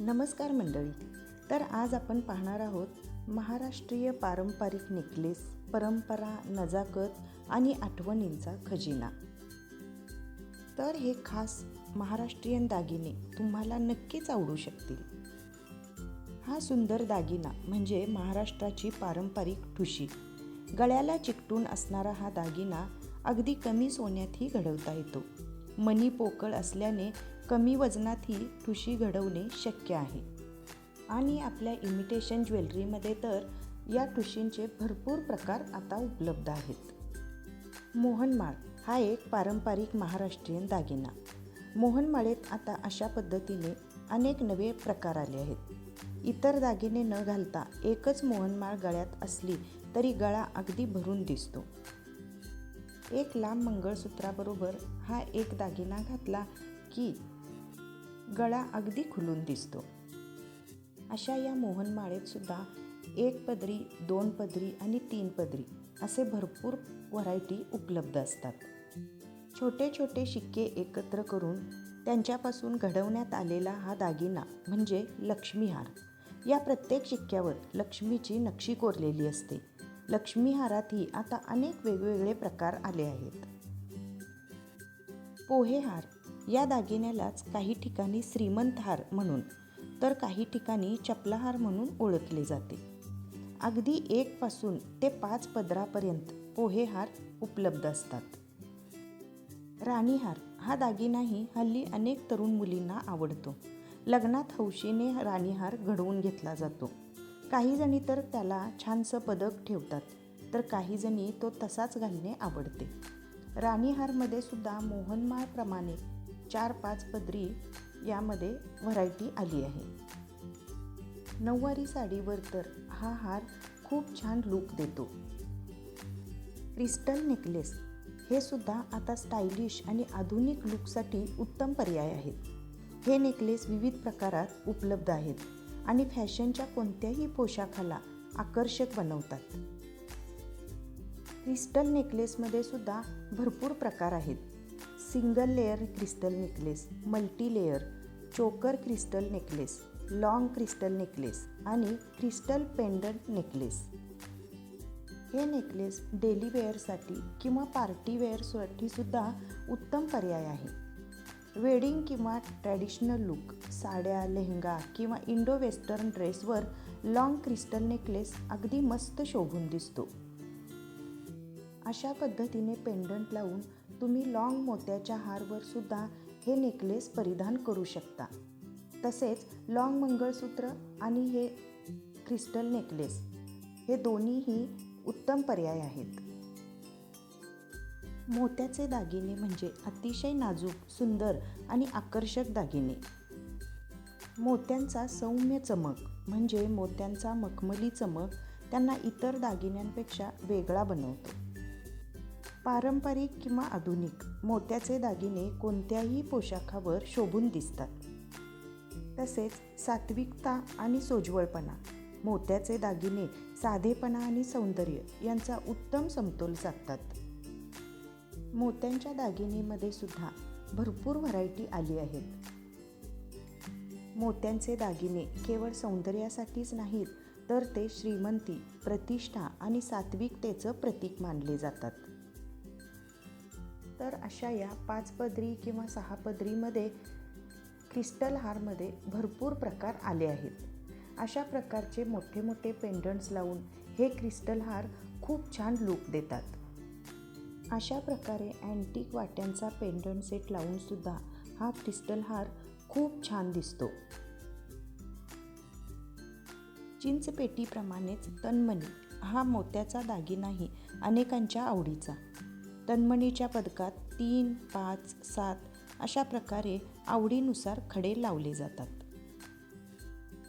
नमस्कार मंडळी. तर आज आपण पाहणार आहोत महाराष्ट्रीय पारंपरिक नेकलेस परंपरा नजाकत आणि आठवणींचा खजिना. तर हे खास महाराष्ट्रीयन दागिने तुम्हाला नक्कीच आवडू शकतील. हा सुंदर दागिना म्हणजे महाराष्ट्राची पारंपरिक ठुशी. गळ्याला चिकटून असणारा हा दागिना अगदी कमी सोन्यातही घडवता येतो. मनी पोकळ असल्याने कमी वजनातही ठुशी घडवणे शक्य आहे. आणि आपल्या इमिटेशन ज्वेलरीमध्ये तर या ठुशींचे भरपूर प्रकार आता उपलब्ध आहेत. मोहनमाळ हा एक पारंपरिक महाराष्ट्रीयन दागिना. मोहनमाळेत आता अशा पद्धतीने अनेक नवे प्रकार आले आहेत. इतर दागिने न घालता एकच मोहनमाळ गळ्यात असली तरी गळा अगदी भरून दिसतो. एक लांब मंगळसूत्राबरोबर हा एक दागिना घातला की गळा अगदी खुलून दिसतो. अशा या मोहनमाळेत सुद्धा एक पदरी दोन पदरी आणि तीन पदरी असे भरपूर व्हरायटी उपलब्ध असतात. छोटे छोटे शिक्के एकत्र करून त्यांच्यापासून घडवण्यात आलेला हा दागिना म्हणजे लक्ष्मीहार. या प्रत्येक शिक्क्यावर लक्ष्मीची नक्षी कोरलेली असते. लक्ष्मीहारातही आता अनेक वेगवेगळे प्रकार आले आहेत. पोहेहार या दागिन्यालाच काही ठिकाणी श्रीमंतहार म्हणून तर काही ठिकाणी चपलाहार म्हणून ओळखले जाते. अगदी एकपासून ते पाच पदरापर्यंत पोहेहार उपलब्ध असतात. राणीहार हा दागिनाही हल्ली अनेक तरुण मुलींना आवडतो. लग्नात हौशीने राणीहार घडवून घेतला जातो. काही जणी तर त्याला छानसं पदक ठेवतात तर काही जणी तो तसाच घालणे आवडते. राणीहारमध्ये सुद्धा मोहनमाळप्रमाणे चार पाच पदरी यामध्ये व्हरायटी आली आहे. नऊवारी साडीवर तर हा हार खूप छान लूक देतो. क्रिस्टल नेकलेस हे सुद्धा आता स्टायलिश आणि आधुनिक लुकसाठी उत्तम पर्याय आहेत. हे नेकलेस विविध प्रकारात उपलब्ध आहेत आणि फॅशनच्या कोणत्याही पोशाखाला आकर्षक बनवतात. क्रिस्टल नेकलेसमध्ये सुद्धा भरपूर प्रकार आहेत. Single layer crystal necklace multi layer choker crystal necklace long crystal necklace आणि क्रिस्टल पेंडंट नेकलेस. हे नेकलेस डेली वेअरसाठी किंवा पार्टी वेअरसाठी सुद्धा उत्तम पर्याय आहे. वेडिंग किंवा ट्रॅडिशनल लुक साड्या लेहंगा किंवा इंडो वेस्टर्न ड्रेसवर लॉंग क्रिस्टल नेकलेस अगदी मस्त शोभून दिसतो. अशा पद्धतीने पेंडंट लावून तुम्ही लॉंग मोत्याच्या हारवर सुद्धा हे नेकलेस परिधान करू शकता. तसेच लॉंग मंगळसूत्र आणि हे क्रिस्टल नेकलेस हे दोन्हीही उत्तम पर्याय आहेत. मोत्याचे दागिने म्हणजे अतिशय नाजूक सुंदर आणि आकर्षक दागिने. मोत्यांचा सौम्य चमक म्हणजे मोत्यांचा मखमली चमक त्यांना इतर दागिन्यांपेक्षा वेगळा बनवतो. पारंपरिक किंवा आधुनिक मोत्याचे दागिने कोणत्याही पोशाखावर शोभून दिसतात. तसेच सात्विकता आणि सोज्वळपणा मोत्याचे दागिने साधेपणा आणि सौंदर्य यांचा उत्तम समतोल साधतात. मोत्यांच्या दागिनेमध्ये सुद्धा भरपूर व्हरायटी आली आहेत. मोत्यांचे दागिने केवळ सौंदर्यासाठीच नाहीत तर ते श्रीमंती प्रतिष्ठा आणि सात्विकतेचं प्रतीक मानले जातात. तर अशा या पाच पदरी किंवा सहा पदरीमध्ये क्रिस्टल हारमध्ये भरपूर प्रकार आले आहेत. अशा प्रकारचे मोठे मोठे पेंडंट्स लावून हे क्रिस्टल हार खूप छान लूक देतात. अशा प्रकारे अँटिक वाट्यांचा पेंडंट सेट लावूनसुद्धा हा क्रिस्टल हार खूप छान दिसतो. चिंचपेटीप्रमाणेच तन्मणी हा मोत्याचा दागिनाही अनेकांच्या आवडीचा. तन्मणीच्या पदकात तीन पाच सात अशा प्रकारे आवडीनुसार खडे लावले जातात.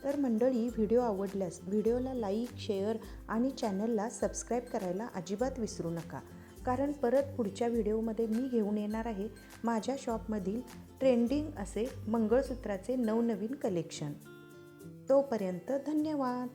तर मंडळी व्हिडिओ आवडल्यास व्हिडिओला लाईक शेअर आणि चॅनलला सबस्क्राईब करायला अजिबात विसरू नका. कारण परत पुढच्या व्हिडिओमध्ये मी घेऊन येणार आहे माझ्या शॉपमधील ट्रेंडिंग असे मंगळसूत्राचे नवनवीन कलेक्शन. तोपर्यंत धन्यवाद!